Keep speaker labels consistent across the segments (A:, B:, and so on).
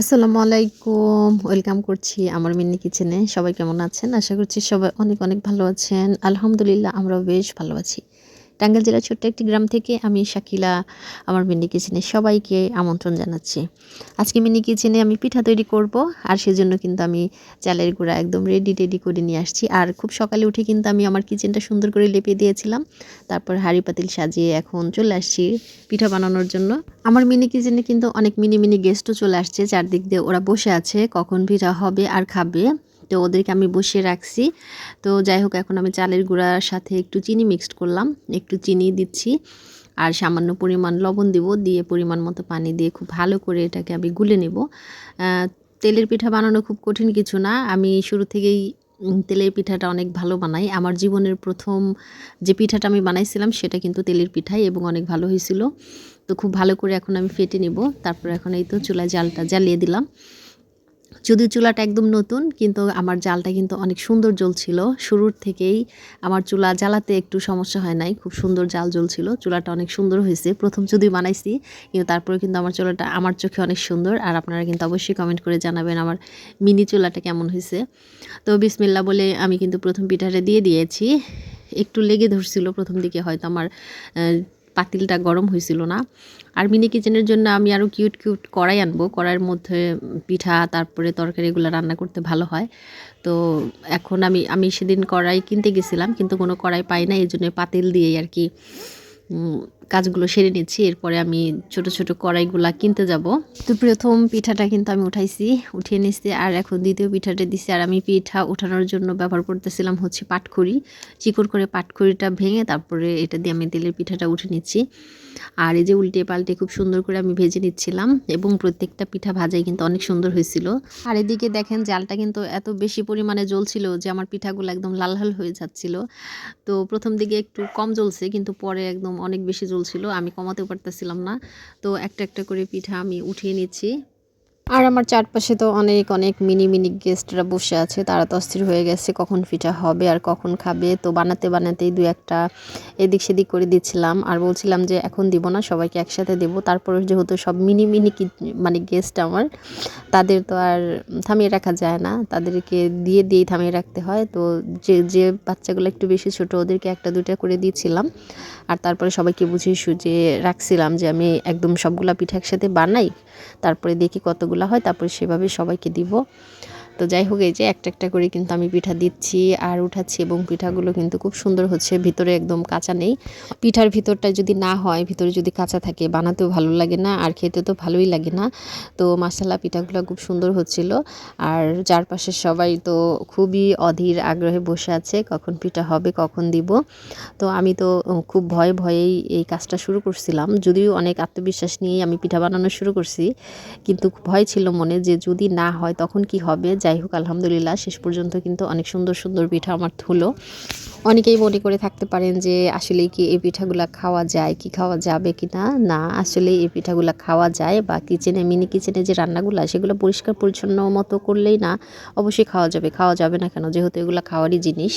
A: আসসালামু আলাইকুম। ওয়েলকাম করছি আমার মিনি কিচেনে। সবাই কেমন আছেন? আশা করছি সবাই অনেক অনেক ভালো আছেন। আলহামদুলিল্লাহ আমরা বেশ ভালো আছি। টাঙ্গাইল জেলার ছোট্ট একটি গ্রাম থেকে আমি শাকিলা, আমার মিনি কিচেনে সবাইকে আমন্ত্রণ জানাচ্ছি। আজকে মিনি কিচেনে আমি পিঠা তৈরি করব আর সেজন্য কিন্তু আমি চালের গুঁড়া একদম রেডি রেডি করে নিয়ে আসছি। আর খুব সকালে উঠে কিন্তু আমি আমার কিচেনটা সুন্দর করে লেপে দিয়েছিলাম। তারপর হাঁড়ি পাতিল সাজিয়ে এখন চলে আসছি পিঠা বানানোর জন্য। আমার মিনি কিচেনে কিন্তু অনেক মিনি মিনি গেস্টও চলে আসছে। চারদিক দিয়ে ওরা বসে আছে কখন পিঠা হবে আর খাবে। তো ওদেরকে আমি বসিয়ে রাখছি। তো যাই হোক, এখন আমি চালের গুঁড়ার সাথে একটু চিনি মিক্সড করলাম। একটু চিনি দিচ্ছি আর সামান্য পরিমাণ লবণ দিব, দিয়ে পরিমাণ মতো পানি দিয়ে খুব ভালো করে এটাকে আমি গুলে নেব। তেলের পিঠা বানানো খুব কঠিন কিছু না। আমি শুরু থেকেই তেলের পিঠাটা অনেক ভালো বানাই। আমার জীবনের প্রথম যে পিঠাটা আমি বানাইছিলাম, সেটা কিন্তু তেলের পিঠাই এবং অনেক ভালো হয়েছিল। তো খুব ভালো করে এখন আমি ফেটে নেব। তারপর এখন এই তো চুলায় জালটা জ্বালিয়ে দিলাম। যদিও চুলাটা একদম নতুন, কিন্তু আমার জালটা কিন্তু অনেক সুন্দর জ্বলছিল। শুরুর থেকেই আমার চুলা জ্বালাতে একটু সমস্যা হয় নাই, খুব সুন্দর জাল জ্বলছিল, চুলাটা অনেক সুন্দর হয়েছে। প্রথম যদি বানাইছি, কিন্তু তারপরে কিন্তু আমার চুলাটা আমার চোখে অনেক সুন্দর, আর আপনারা কিন্তু অবশ্যই কমেন্ট করে জানাবেন আমার মিনি চুলাটা কেমন হয়েছে। তো বিসমিল্লা বলে আমি কিন্তু প্রথম পিঠাটা দিয়ে দিয়েছি। একটু লেগে ধরছিল প্রথম দিকে, হয়তো আমার পাতিলটা গরম হয়েছিল না। আর মিনি কিচেনের জন্য আমি আরও কিউট কিউট কড়াই আনব। কড়াইয়ের মধ্যে পিঠা, তারপরে তরকারি এগুলো রান্না করতে ভালো হয়। তো এখন আমি আমি সেদিন কড়াই কিনতে গেছিলাম, কিন্তু কোনো কড়াই পাই না, এই জন্য পাতিল দিয়েই আর কি কাজগুলো সেরে নিচ্ছি, এরপরে আমি ছোট ছোট কড়াইগুলা কিনতে যাব। তো প্রথম পিঠাটা কিন্তু আমি উঠাইছি, উঠিয়ে নিচ্ছি আর এখন দ্বিতীয় পিঠাটা দিছি, আর আমি পিঠা উঠানোর জন্য ব্যবহার করতেছিলাম হচ্ছে পাটখড়ি চিকর করে পাটখড়িটা ভেঙে তারপরে এটা দিয়ে আমি তেলের পিঠাটা উঠে নিচ্ছি। আর এই যে উল্টে পাল্টে খুব সুন্দর করে আমি ভেজে নিচ্ছিলাম, এবং প্রত্যেকটা পিঠা ভাজাই কিন্তু অনেক সুন্দর হয়েছিল। আর এদিকে দেখেন জালটা কিন্তু এত বেশি পরিমাণে জ্বলছিল যে আমার পিঠাগুলো একদম লাল লাল হয়ে যাচ্ছিল। তো প্রথম দিকে একটু কম জ্বলছে, কিন্তু পরে একদম অনেক বেশি জ্বলছিল আমি কমাতেও পারতেছিলাম না। তো একটা একটা করে পিঠা আমি উঠিয়ে নিচ্ছি। আর আমার চারপাশে তো অনেক অনেক মিনি মিনি গেস্টরা বসে আছে, তারা তো অস্থির হয়ে গেছে, কখন পিঠা হবে আর কখন খাবে। তো বানাতে, বানাতেই দু একটা এদিক সেদিক করে দিচ্ছিলাম আর বলছিলাম যে এখন দিব না, সবাইকে একসাথে দেবো। তারপরে যেহেতু সব মিনি মিনি মানে গেস্ট আমার, তাদের তো আর থামিয়ে রাখা যায় না। তাদেরকে দিয়ে, দিয়েই থামিয়ে রাখতে হয়। তো যে যে বাচ্চাগুলো একটু বেশি ছোট, ওদেরকে একটা দুটা করে দিয়েছিলাম আর তারপরে সবাইকে বুঝিয়ে সুঝিয়ে রাখছিলাম যে আমি একদম সবগুলা পিঠা একসাথে বানাই, তারপরে দেখি কতগুলো হয় তারপরে সেভাবে সবাইকে দিব। তো যাই হোক, এই যে একটা একটা করে কিন্তু আমি পিঠা দিচ্ছি আর উঠাচ্ছি এবং পিঠাগুলো কিন্তু খুব সুন্দর হচ্ছে, ভিতরে একদম কাঁচা নেই। পিঠার ভিতরটা যদি না হয়, ভিতরে যদি কাঁচা থাকে, বানাতেও ভালো লাগে না আর খেতে তো ভালোই লাগে না। তো মশালা পিঠাগুলো খুব সুন্দর হচ্ছিল। আর চারপাশে সবাই তো খুবই অধীর আগ্রহে বসে আছে, কখন পিঠা হবে, কখন দিব। তো আমি তো খুব ভয়ে ভয়েই এই কাজটা শুরু করছিলাম। যদিও অনেক আত্মবিশ্বাস নিয়েই আমি পিঠা বানানো শুরু করছি, কিন্তু ভয় ছিল মনে যে যদি না হয় তখন কি হবে যাই হোক আলহামদুলিল্লাহ শেষ পর্যন্ত কিন্তু অনেক সুন্দর সুন্দর পিঠা আমার হলো অনেকেই মনে করে থাকতে পারেন যে, আসলে কি এই পিঠাগুলা খাওয়া যায়, কি খাওয়া যাবে কি না? না, আসলে এই পিঠাগুলা খাওয়া যায় বা কিচেনে মিনি কিচেনে যে রান্নাগুলো, সেগুলো পরিষ্কার পরিচ্ছন্ন মতো করলেই না, অবশ্যই খাওয়া যাবে। খাওয়া যাবে না কেন? যেহেতু এগুলো খাওয়ারই জিনিস।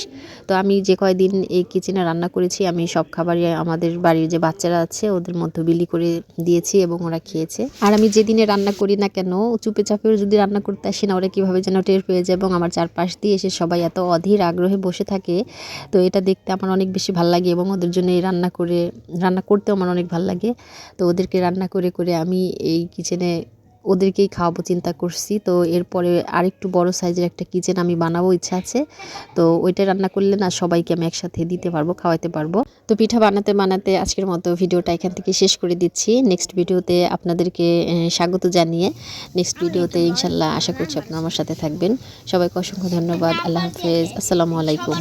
A: তো আমি যে কয়দিন এই কিচেনে রান্না করেছি, আমি সব খাবারই আমাদের বাড়ির যে বাচ্চারা আছে, ওদের মধ্যে বিলি করে দিয়েছি এবং ওরা খেয়েছে। আর আমি যেদিনে রান্না করি না কেন, চুপে চাপেও যদি রান্না করতে আসি না, ওরা কীভাবে যেন টের পেয়ে যায় এবং আমার চারপাশ দিয়ে এসে সবাই এত অধীর আগ্রহে বসে থাকে। তো এটা দেখতে আমার অনেক বেশি ভালো লাগে এবং ওদের জন্য এই রান্না করে, রান্না করতেও আমার অনেক ভালো লাগে। তো ওদেরকে রান্না করে করে আমি এই কিচেনে ওদেরকেই খাওয়াবো চিন্তা করছি। তো এরপরে আরেকটু বড় সাইজের একটা কিচেন আমি বানাবো, ইচ্ছা আছে। তো ওইটা রান্না করলে না সবাইকে আমি একসাথে দিতে পারব খাওয়াতে পারব। তো পিঠা বানাতে বানাতে আজকের মতো ভিডিওটা এখান থেকে শেষ করে দিচ্ছি। নেক্সট ভিডিওতে আপনাদেরকে স্বাগত জানিয়ে নেক্সট ভিডিওতে ইনশাল্লাহ আশা করছি আপনারা আমার সাথে থাকবেন। সবাইকে অসংখ্য ধন্যবাদ। আল্লাহ হাফেজ। আসসালামু আলাইকুম।